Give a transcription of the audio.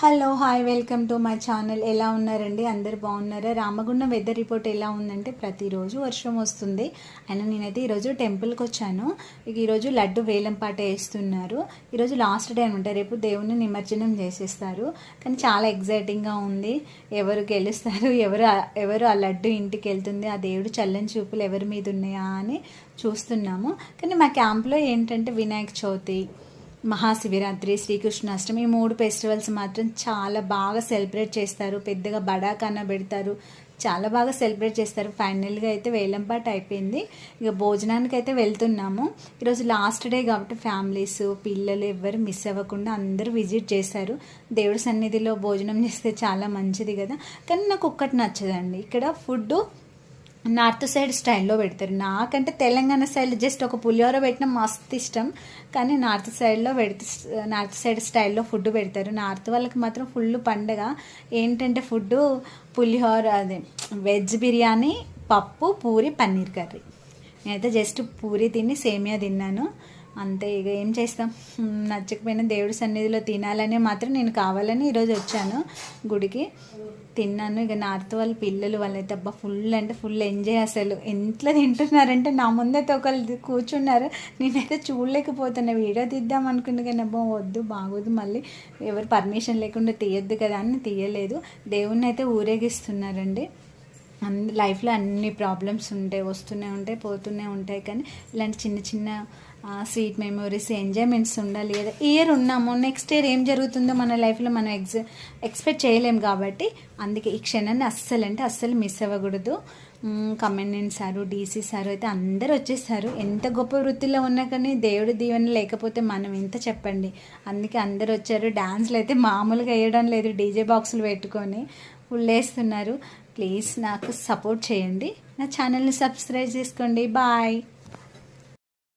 Hello hi welcome to my channel ఎలా ఉన్నారండి? అందరు బాగున్నారా? రామగుండం వెదర్ రిపోర్ట్ ఎలా ఉందంటే ప్రతిరోజు వర్షం వస్తుంది. అయినా నేనైతే ఈరోజు టెంపుల్కి వచ్చాను. ఈరోజు లడ్డు వేలం పాట వేస్తున్నారు. ఈరోజు లాస్ట్ డే అనమాట రేపు దేవుణ్ణి నిమజ్జనం చేసేస్తారు. కానీ చాలా ఎగ్జైటింగ్గా ఉంది. ఎవరు గెలుస్తారు? ఎవరు ఎవరు ఆ లడ్డు ఇంటికి వెళ్తుంది? ఆ దేవుడు చల్లని చూపులు ఎవరి మీద ఉన్నాయా అని చూస్తున్నాము. కానీ మా క్యాంప్లో ఏంటంటే వినాయక చవితి. మహాశివరాత్రి శ్రీకృష్ణాష్టమి ఈ మూడు ఫెస్టివల్స్ మాత్రం చాలా బాగా సెలబ్రేట్ చేస్తారు. పెద్దగా బడాకన్న పెడతారు. చాలా బాగా సెలబ్రేట్ చేస్తారు. ఫైనల్గా అయితే వేలంపాట అయిపోయింది. ఇక భోజనానికి అయితే వెళ్తున్నాము. ఈరోజు లాస్ట్ డే కాబట్టి ఫ్యామిలీస్ పిల్లలు ఎవ్వరు మిస్ అవ్వకుండా అందరూ విజిట్ చేశారు. దేవుడి సన్నిధిలో భోజనం చేస్తే చాలా మంచిది కదా. కానీ నాకు ఒక్కటి నచ్చదండి. ఇక్కడ ఫుడ్ నార్త్ సైడ్ స్టైల్లో పెడతారు. నాకంటే తెలంగాణ స్టైల్ జస్ట్ ఒక పులిహోర పెట్టిన మస్తు ఇష్టం. కానీ నార్త్ సైడ్లో పెడితే నార్త్ సైడ్ స్టైల్లో ఫుడ్ పెడతారు. నార్త్ వాళ్ళకి మాత్రం ఫుల్ పండగ. ఏంటంటే ఫుడ్ పులిహోర అదే వెజ్ బిర్యానీ పప్పు పూరి పన్నీర్ కర్రీ. నేనైతే జస్ట్ పూరి తిని సేమియా తిన్నాను. అంతే ఇక ఏం చేస్తాం? నచ్చకపోయినా దేవుడి సన్నిధిలో తినాలని మాత్రం నేను కావాలని ఈరోజు వచ్చాను గుడికి. తిన్నాను ఇక నార్త్ వాళ్ళ పిల్లలు వాళ్ళైతే అబ్బా ఫుల్ అంటే ఫుల్ ఎంజాయ్ అసలు. ఎంత తింటున్నారంటే నా ముందైతే ఒకళ్ళు కూర్చున్నారు. నేనైతే చూడలేకపోతున్నా. వీడియో తీద్దాం అనుకుంది కానీ అబ్బా వద్దు బాగోదు మళ్ళీ. ఎవరు పర్మిషన్ లేకుండా తీయొద్దు కదా అని తీయలేదు. దేవుణ్ణి అయితే ఊరేగిస్తున్నారండి. లైఫ్లో అన్ని ప్రాబ్లమ్స్ ఉంటాయి వస్తూనే ఉంటాయి పోతూనే ఉంటాయి. కానీ ఇలాంటి చిన్న చిన్న స్వీట్ మెమొరీస్ ఎంజాయ్మెంట్స్ ఉండాలి కదా. ఇయర్ ఉన్నాము నెక్స్ట్ ఇయర్ ఏం జరుగుతుందో మన లైఫ్లో మనం ఎక్స్ ఎక్స్పెక్ట్ చేయలేం కాబట్టి అందుకే ఈ క్షణాన్ని అస్సలు అంటే అస్సలు మిస్ అవ్వకూడదు. కమెండెంట్ సారు డీసీ సారు అయితే అందరు వచ్చేసారు. ఎంత గొప్ప వృత్తిలో ఉన్నా కానీ దేవుడి దీవెన లేకపోతే మనం ఎంత చెప్పండి. అందుకే అందరు వచ్చారు. డాన్స్లు అయితే మామూలుగా వేయడం లేదు. డీజే బాక్సులు పెట్టుకొని ఉల్లేస్తున్నారు ప్లీజ్ నాకు సపోర్ట్ చేయండి. నా ఛానల్ని సబ్స్క్రైబ్ చేసుకోండి. బాయ్.